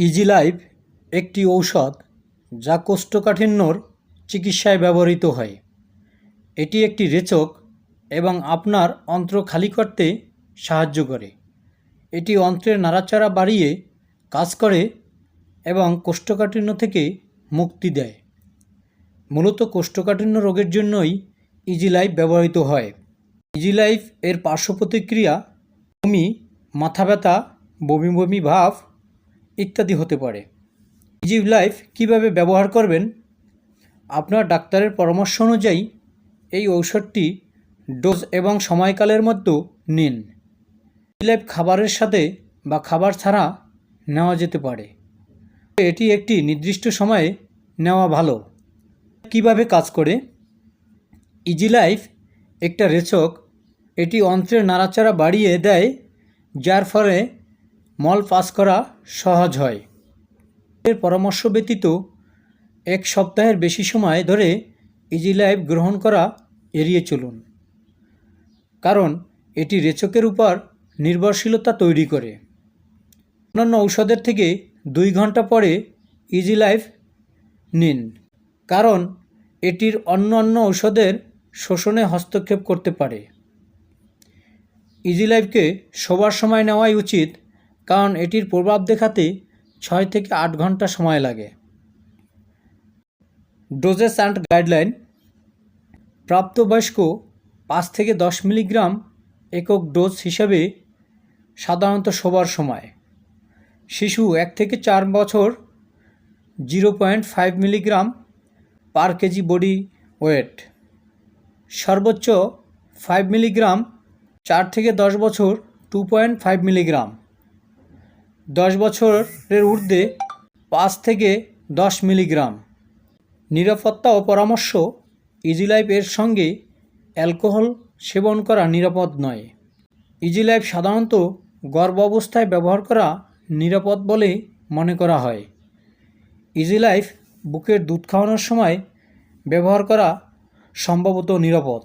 Easy life একটি ঔষধ যা কোষ্ঠকাঠিন্যর চিকিৎসায় ব্যবহৃত হয়। এটি একটি রেচক এবং আপনার অন্ত্র খালি করতে সাহায্য করে। এটি অন্ত্রের নাড়াচাড়া বাড়িয়ে কাজ করে এবং কোষ্ঠকাঠিন্য থেকে মুক্তি দেয়। মূলত কোষ্ঠকাঠিন্য রোগের জন্যই ইজি লাইফ ব্যবহৃত হয়। ইজি লাইফ এর পার্শ্ব প্রতিক্রিয়া বমি, মাথা ব্যথা, বমি বমি ভাব ইত্যাদি হতে পারে। ইজি লাইফ কীভাবে ব্যবহার করবেন? আপনার ডাক্তারের পরামর্শ অনুযায়ী এই ঔষধটি ডোজ এবং সময়কালের মধ্যে নিন। লাইফ খাবারের সাথে বা খাবার ছাড়া নেওয়া যেতে পারে। এটি একটি নির্দিষ্ট সময়ে নেওয়া ভালো। কীভাবে কাজ করে? ইজি লাইফ একটা রেচক। এটি অন্ত্রের নাড়াচাড়া বাড়িয়ে দেয়, যার ফলে মল পাস করা সহজ হয়। এর পরামর্শ ব্যতীত এক সপ্তাহের বেশি সময় ধরে ইজি লাইফ গ্রহণ করা এড়িয়ে চলুন। কারণ এটি রেচকের উপর নির্ভরশীলতা তৈরি করে। অন্যান্য ঔষধের থেকে দুই ঘণ্টা পরে ইজি লাইফ নিন। কারণ এটির অন্য অন্য ঔষধের শোষণে হস্তক্ষেপ করতে পারে। ইজি লাইফকে শোবার সময় নেওয়াই উচিত কারণ এটির প্রভাব দেখাতে ছয় থেকে আট ঘণ্টা সময় লাগে। ডোজেস অ্যান্ড গাইডলাইন, প্রাপ্তবয়স্ক পাঁচ থেকে দশ মিলিগ্রাম একক ডোজ হিসাবে সাধারণত শোবার সময়। শিশু এক থেকে চার বছর, zero point five milligram per KG body weight. সর্বোচ্চ ফাইভ মিলিগ্রাম, চার থেকে দশ বছর, টু পয়েন্ট ফাইভ মিলিগ্রাম। দশ বছরের ঊর্ধ্বে পাঁচ থেকে দশ মিলিগ্রাম। নিরাপত্তা ও পরামর্শ ইজি লাইফ এর সঙ্গে অ্যালকোহল সেবন করা নিরাপদ নয়। ইজি লাইফ সাধারণত গর্ভ অবস্থায় ব্যবহার করা নিরাপদ বলে মনে করা হয়। ইজি লাইফ বুকের দুধ খাওয়ানোর সময় ব্যবহার করা সম্ভবত নিরাপদ।